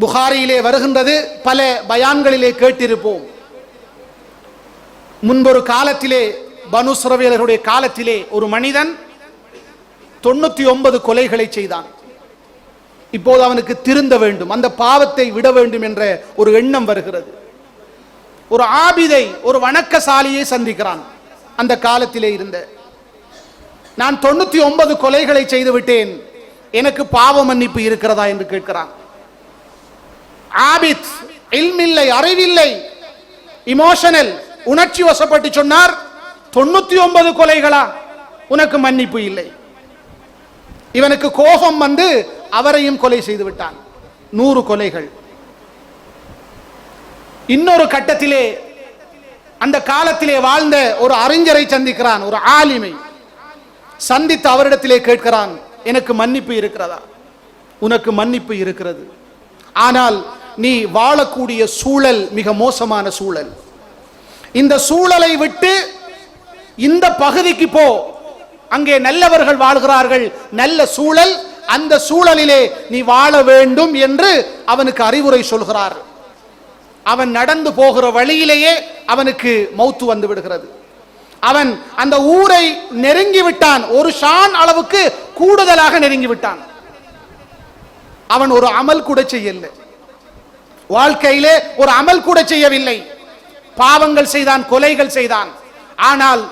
புகாரியிலே வருகின்றது. பல பயான்களிலே கேட்டிருப்போம். முன்பொரு காலத்திலே பனுசுரவியலருடைய காலத்திலே ஒரு மனிதன் தொண்ணூத்தி ஒன்பது கொலைகளை செய்தான். இப்போது அவனுக்கு திருந்த வேண்டும். அந்த பாவத்தை விட வேண்டும் என்ற ஒரு எண்ணம் வருகிறது. ஒரு ஆபிதை ஒரு வணக்கசாலியை சந்திக்கிறான். அந்த காலத்திலே இருந்த. நான் தொண்ணூத்தி ஒன்பது கொலைகளை செய்து விட்டேன். எனக்கு பாவ மன்னிப்பு இருக்கிறதா என்று கேட்கிறான். ஆபித் இல்மில்லை அறிவில்லை இமோஷனல் உணர்ச்சி வசப்பட்டு சொன்னார் தொண்ணூத்தி ஒன்பது கொலைகளா உனக்கு மன்னிப்பு இல்லை இவனுக்கு கோபம் வந்து அவரையும் கொலை செய்து விட்டான் நூறு கொலைகள் இன்னொரு கட்டத்திலே அந்த காலத்திலே வாழ்ந்த ஒரு அறிஞரை சந்திக்கிறான் ஒரு ஆலிமை சந்தித்து அவரிடத்திலே கேட்கிறான் எனக்கு மன்னிப்பு இருக்கிறதா உனக்கு மன்னிப்பு இருக்கிறது ஆனால் நீ வாழக்கூடிய சூழல் மிக மோசமான சூழல். இந்த சூழலை விட்டு இந்த பகுதிக்கு போ. அங்கே நல்லவர்கள் வாழ்கிறார்கள். நல்ல சூழல். அந்த சூழலிலே நீ வாழ வேண்டும் என்று அவனுக்கு அறிவுரை சொல்கிறார். அவன் நடந்து போகிற வழியிலேயே அவனுக்கு மௌத்து வந்து விடுகிறது. அவன் அந்த ஊரை நெருங்கி விட்டான். ஒரு ஷான் அளவுக்கு கூடுதலாக நெருங்கி விட்டான். அவன் ஒரு அமல் கூட செய்யலை. வாழ்க்கையிலே ஒரு அமல் கூட செய்யவில்லை. பாவங்கள் செய்தான் கொலைகள் செய்தான். ஆனால்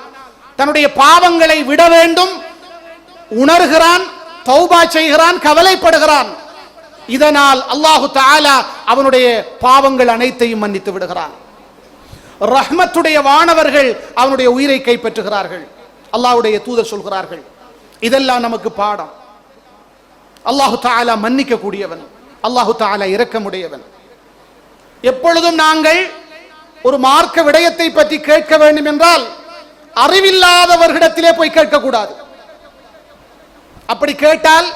தன்னுடைய பாவங்களை விட வேண்டும். உணர்கிறான் தௌபா செய்கிறான் கவலைப்படுகிறான். இதனால் அல்லாஹு தாலா அவனுடைய பாவங்கள் அனைத்தையும் மன்னித்து விடுகிறான். ரஹ்மத்துடைய வானவர்கள் அவனுடைய உயிரை கைப்பற்றுகிறார்கள். அல்லாஹ்வுடைய தூதர் சொல்கிறார்கள் இதெல்லாம் நமக்கு பாடம். அல்லாஹு தாலா மன்னிக்க கூடியவன் அல்லாஹு தாலா இரக்கமுடையவன். எப்பொழுதும் நாங்கள் ஒரு மார்க்க விடயத்தை பற்றி கேட்க வேண்டும் என்றால் அறிவில்லாதவர்களிடத்திலே போய் கேட்கக்கூடாது. அப்படி கேட்டால்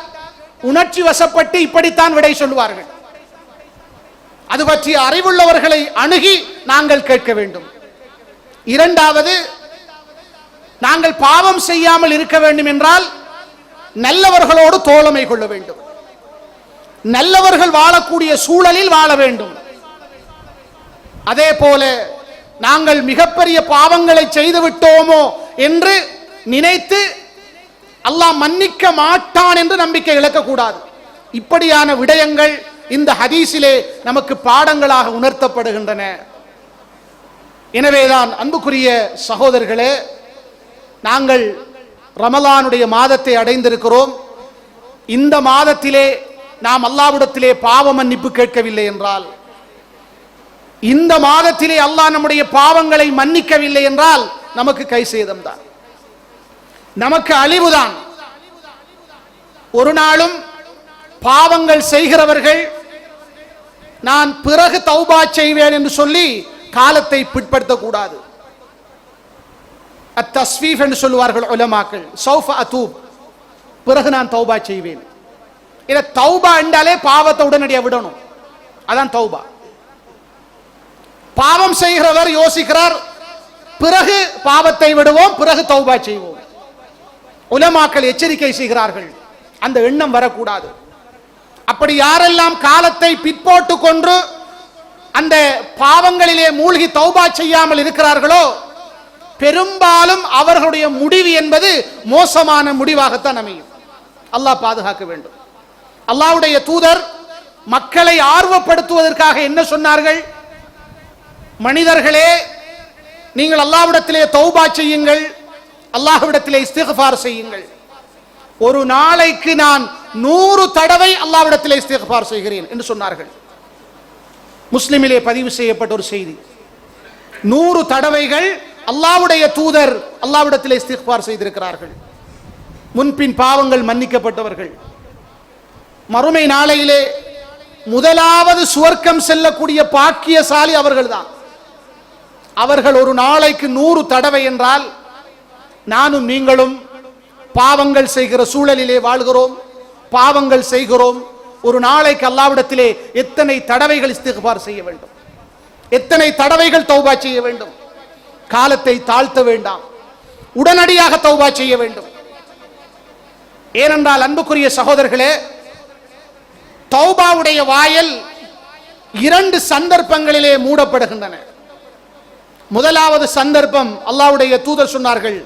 உணர்ச்சி வசப்பட்டு இப்படித்தான் விடை சொல்லுவார்கள். அது பற்றி அறிவுள்ளவர்களை அணுகி நாங்கள் கேட்க வேண்டும். இரண்டாவது நாங்கள் பாவம் செய்யாமல் இருக்க வேண்டும் என்றால் நல்லவர்களோடு தோழமை கொள்ள வேண்டும். நல்லவர்கள் வாழக்கூடிய சூழலில் வாழ வேண்டும். அதே போல நாங்கள் மிகப்பெரிய பாவங்களை செய்து விட்டோமோ என்று நினைத்து அல்லாஹ் மன்னிக்க மாட்டான் என்று நம்பிக்கை இழக்கக்கூடாது. இப்படியான விடயங்கள் இந்த ஹதீஸிலே நமக்கு பாடங்களாக உணர்த்தப்படுகின்றன. எனவேதான் அன்புக்குரிய சகோதரர்களே நாங்கள் ரமலானுடைய மாதத்தை அடைந்திருக்கிறோம். இந்த மாதத்திலே நாம் அல்லாவிடத்திலே பாவ மன்னிப்பு கேட்கவில்லை என்றால் இந்த மாதத்திலே அல்லாஹ் நம்முடைய பாவங்களை மன்னிக்கவில்லை என்றால் நமக்கு கை சேதம்தான் நமக்கு அழிவுதான் ஒரு நாளும் பாவங்கள் செய்கிறவர்கள் நான் பிறகு தௌபா செய்வேன் என்று சொல்லி காலத்தை பிற்படுத்தக்கூடாது. அத்தஸ்வீஃப் என்று சொல்லுவார்கள் உலமாக்கள் சௌஃப அதூப் பிறகு நான் தௌபா செய்வேன். இதை தௌபா என்றாலே பாவத்தை உடனடியாக விடணும். அதான் தௌபா. பாவம் செய்கிறவர் யோசிக்கிறார். பிறகு பாவத்தை விடுவோம் பிறகு தௌபா செய்வோம். உலமாக்கள் எச்சரிக்கை செய்கிறார்கள். அந்த எண்ணம் வரக்கூடாது. அப்படி யாரெல்லாம் காலத்தை பிற்போட்டு கொன்று அந்த பாவங்களிலே மூழ்கி தௌபா செய்யாமல் இருக்கிறார்களோ பெரும்பாலும் அவர்களுடைய முடிவு என்பது மோசமான முடிவாகத்தான் அமையும். அல்லாஹ் பாதுகாக்க வேண்டும். அல்லாஹ்வுடைய தூதர் மக்களை ஆர்வப்படுத்துவதற்காக என்ன சொன்னார்கள்? மனிதர்களே நீங்கள் அல்லாவிடத்திலே தௌபா செய்யுங்கள் அல்லாஹ்விடத்திலே இஸ்திகபார் செய்யுங்கள். ஒரு நாளைக்கு நான் நூறு தடவை அல்லாவிடத்திலே இஸ்திகபார் செய்கிறேன் என்று சொன்னார்கள். முஸ்லிமிலே பதிவு செய்யப்பட்ட ஒரு செய்தி. நூறு தடவைகள் அல்லாவுடைய தூதர் அல்லாஹ்விடத்திலே இஸ்திகபார் செய்திருக்கிறார்கள். முன்பின் பாவங்கள் மன்னிக்கப்பட்டவர்கள். மறுமை நாளையிலே முதலாவது சுவர்க்கம் செல்லக்கூடிய பாக்கியசாலி அவர்கள்தான். அவர்கள் ஒரு நாளைக்கு நூறு தடவை என்றால் நானும் நீங்களும் பாவங்கள் செய்கிற சூழலிலே வாழ்கிறோம் பாவங்கள் செய்கிறோம். ஒரு நாளைக்கு அல்லாவிடத்திலே எத்தனை தடவைகள் இஸ்திக்பார் செய்ய வேண்டும்? எத்தனை தடவைகள் தௌபா செய்ய வேண்டும்? காலத்தை தாழ்த்த வேண்டாம். உடனடியாக தௌபா செய்ய வேண்டும். ஏனென்றால் அன்புக்குரிய சகோதரர்களே தௌபாவுடைய வாயல் இரண்டு சந்தர்ப்பங்களிலே மூடப்படுகின்றன. முதலாவது சந்தர்ப்பம் அல்லாவுடைய தூதர் சொன்னார்கள்.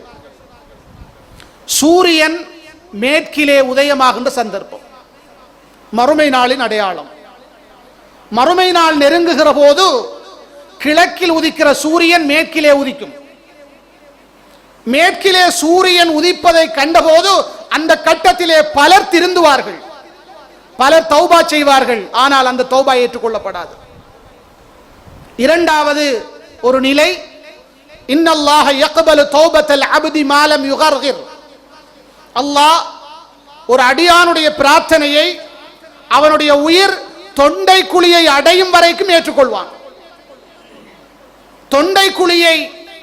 சூரியன் மேற்கிலே உதயமாகின்ற சந்தர்ப்பம். மறுமை நாளின் அடையாளம். மறுமை நாள் நெருங்குகிற போது கிழக்கில் உதிக்கிற சூரியன் மேற்கிலே உதிக்கும். மேற்கிலே சூரியன் உதிப்பதை கண்டபோது அந்த கட்டத்திலே பலர் திருந்துவார்கள். பலர் தௌபா செய்வார்கள். ஆனால் அந்த தௌபா ஏற்றுக்கொள்ளப்படாது. இரண்டாவது ஒரு நிலை இன்னல்லாஹ யக்பலு தௌபத்தல் மாலம் யுகர்கிர். அல்லாஹ் ஒரு அடியானுடைய பிரார்த்தனையை அவனுடைய உயிர் தொண்டை குழியை அடையும் வரைக்கும் ஏற்றுக்கொள்வான். தொண்டை குழியை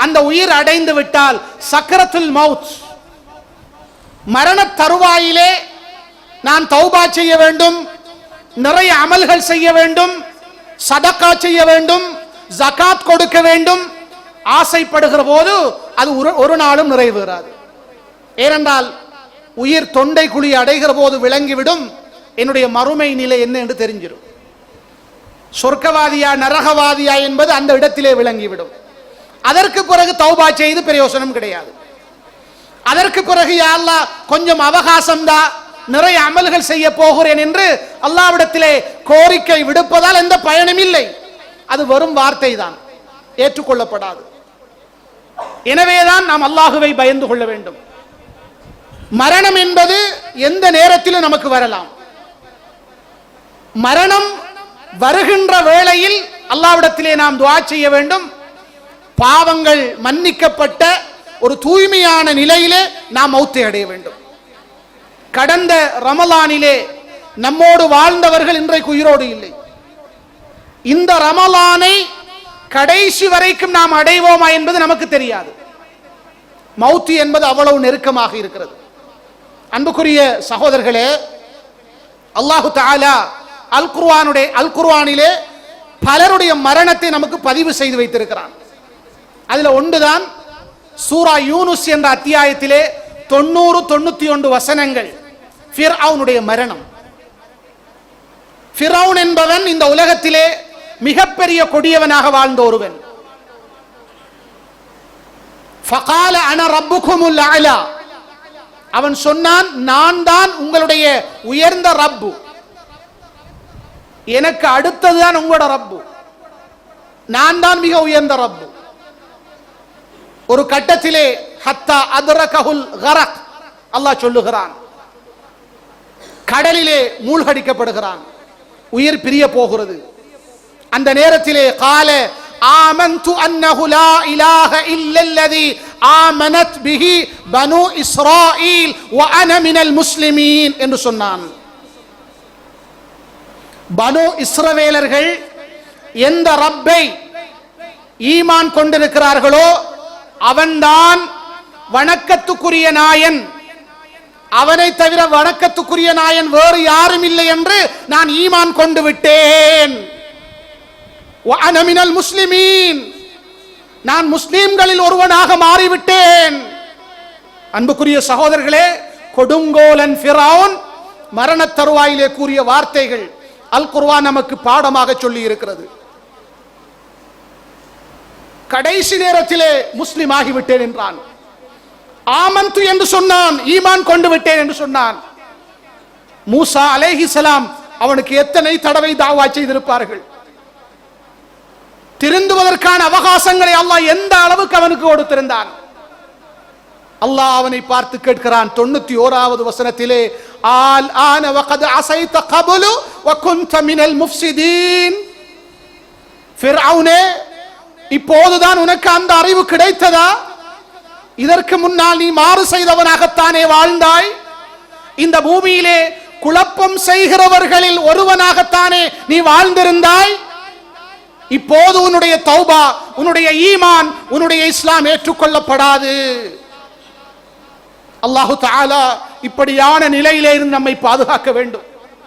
அந்த உயிர் அடைந்து விட்டால் சக்கரத்தில் மவுத் மரண தருவாயிலே நான் தௌபா செய்ய வேண்டும் நிறைய அமல்கள் செய்ய வேண்டும் சதக்கா செய்ய வேண்டும் ஜகாத் கொடுக்க வேண்டும். ஆசைப்படுகிற போது அது ஒரு- ஒரு நாளும் நிறைவேறாது. ஏனென்றால் உயிர் தொண்டை குழி அடைகிற போது விளங்கிவிடும். என்னுடைய மறுமை நிலை என்ன என்று தெரிஞ்சிடும். சொர்க்கவாதியா நரகவாதியா என்பது அந்த இடத்திலே விளங்கிவிடும். அதற்கு பிறகு தௌபா செய்து பிரயோசனம் கிடையாது. அதற்கு பிறகு யாழ்லா கொஞ்சம் அவகாசம் தான் நிறைய அமல்கள் செய்ய போகிறேன் என்று அல்லாவிடத்திலே கோரிக்கை விடுப்பதால் எந்த பயனும் இல்லை. அது வெறும் வார்த்தை தான் ஏற்றுக்கொள்ளப்படாது. எனவேதான் நாம் அல்லாஹுவை பயந்து கொள்ள வேண்டும். மரணம் என்பது எந்த நேரத்திலும் நமக்கு வரலாம். மரணம் வருகின்ற வேளையில் அல்லாவிடத்திலே நாம் துவா செய்ய வேண்டும். பாவங்கள் மன்னிக்கப்பட்ட ஒரு தூய்மையான நிலையிலே நாம் மௌத்தை அடைய வேண்டும். கடந்த ரமலானிலே நம்மோடு வாழ்ந்தவர்கள் இன்றைக்கு உயிரோடு இல்லை. இந்த ரமலானை கடைசி வரைக்கும் நாம் அடைவோமா என்பது நமக்கு தெரியாது. மௌத்து என்பது அவ்வளவு நெருக்கமாக இருக்கிறது. அன்புக்குரிய சகோதரர்களே அல்லாஹு தாலா அல் குர்வானுடைய அல் குர்வானிலே பலருடைய மரணத்தை நமக்கு பதிவு செய்து வைத்திருக்கிறான். அதுல ஒன்றுதான் சூரா யூனுஸ் என்ற அத்தியாயத்திலே தொண்ணூறு தொண்ணூத்தி ஒன்று வசனங்கள் ஃபிர்அவுனுடைய மரணம். ஃபிரௌன் என்பவன் இந்த உலகத்திலே மிகப்பெரிய கொடியவனாக வாழ்ந்த ஒருவன். ஃபகால அன ரப்புக்குமுல் அலா. அவன் சொன்னான் நான் தான் உங்களுடைய உயர்ந்த ரப்பு. எனக்கு அடுத்ததுதான் உங்களோட ரப்பு. நான் தான் மிக உயர்ந்த ரப்பு. ஒரு கட்டத்திலே ஹத்தா அதுரகஹுல் கரக். அல்லாஹ் சொல்லுகிறான். கடலிலே மூழ்கடிக்கப்படுகிறான். உயிர் பிரிய போகிறது. அந்த நேரத்திலே கால ஆமந்து அன்னஹு லா இலாஹ இல்லல்லதி ஆமனத் பிஹி பனு இஸ்ராயில் வ அன மினல் முஸ்லிமீன் என்று சொன்னான். பனு இஸ்ரவேலர்கள் எந்த ரப்பை ஈமான் கொண்டிருக்கிறார்களோ அவன்தான் வணக்கத்துக்குரிய நாயன். அவனை தவிர வணக்கத்துக்குரிய நாயன் வேறு யாரும் இல்லை என்று நான் ஈமான் கொண்டு விட்டேன். அனமினல் முஸ்லிமீன் நான் முஸ்லீம்களில் ஒருவனாக மாறிவிட்டேன். அன்புக்குரிய சகோதரர்களே கொடுங்கோலன் ஃபிரௌன் மரணத் தருவாயிலே கூறிய வார்த்தைகள் அல் குர்வா நமக்கு பாடமாக சொல்லி இருக்கிறது கடைசி நேரத்திலே முஸ்லிம் ஆகிவிட்டேன் என்றான். ஆமந்து என்று சொன்னான் ஈமான் கொண்டு விட்டேன் என்று சொன்னான். மூசா அலேஹி சலாம் அவனுக்கு எத்தனை தடவை தாவா செய்திருப்பார்கள்? திருந்துவதற்கான அவகாசங்களை அல்லாஹ் எந்த அளவுக்கு அவனுக்கு கொடுத்திருந்தான்? அல்லாஹ் அவனை பார்த்து கேட்கிறான் தொண்ணூத்தி ஓராவது வசனத்திலே ஆல் ஆன வகத் அசைத்த கபுலு வகுந்த மினல் முஃப்சிதீன். ஃபிர்அவுனே இப்போதுதான் உனக்கு அந்த அறிவு கிடைத்ததா? இதற்கு முன்னால் நீ மாறு செய்தவனாகத்தானே வாழ்ந்தாய்? இந்த பூமியிலே குழப்பம் செய்கிறவர்களில் ஒருவனாகத்தானே நீ வாழ்ந்திருந்தாய்? இப்போது உன்னுடைய தௌபா உன்னுடைய ஈமான் உன்னுடைய இஸ்லாம் ஏற்றுக்கொள்ளப்படாது. அல்லாஹு தாலா இப்படியான நிலையிலே இருந்து நம்மை பாதுகாக்க வேண்டும்.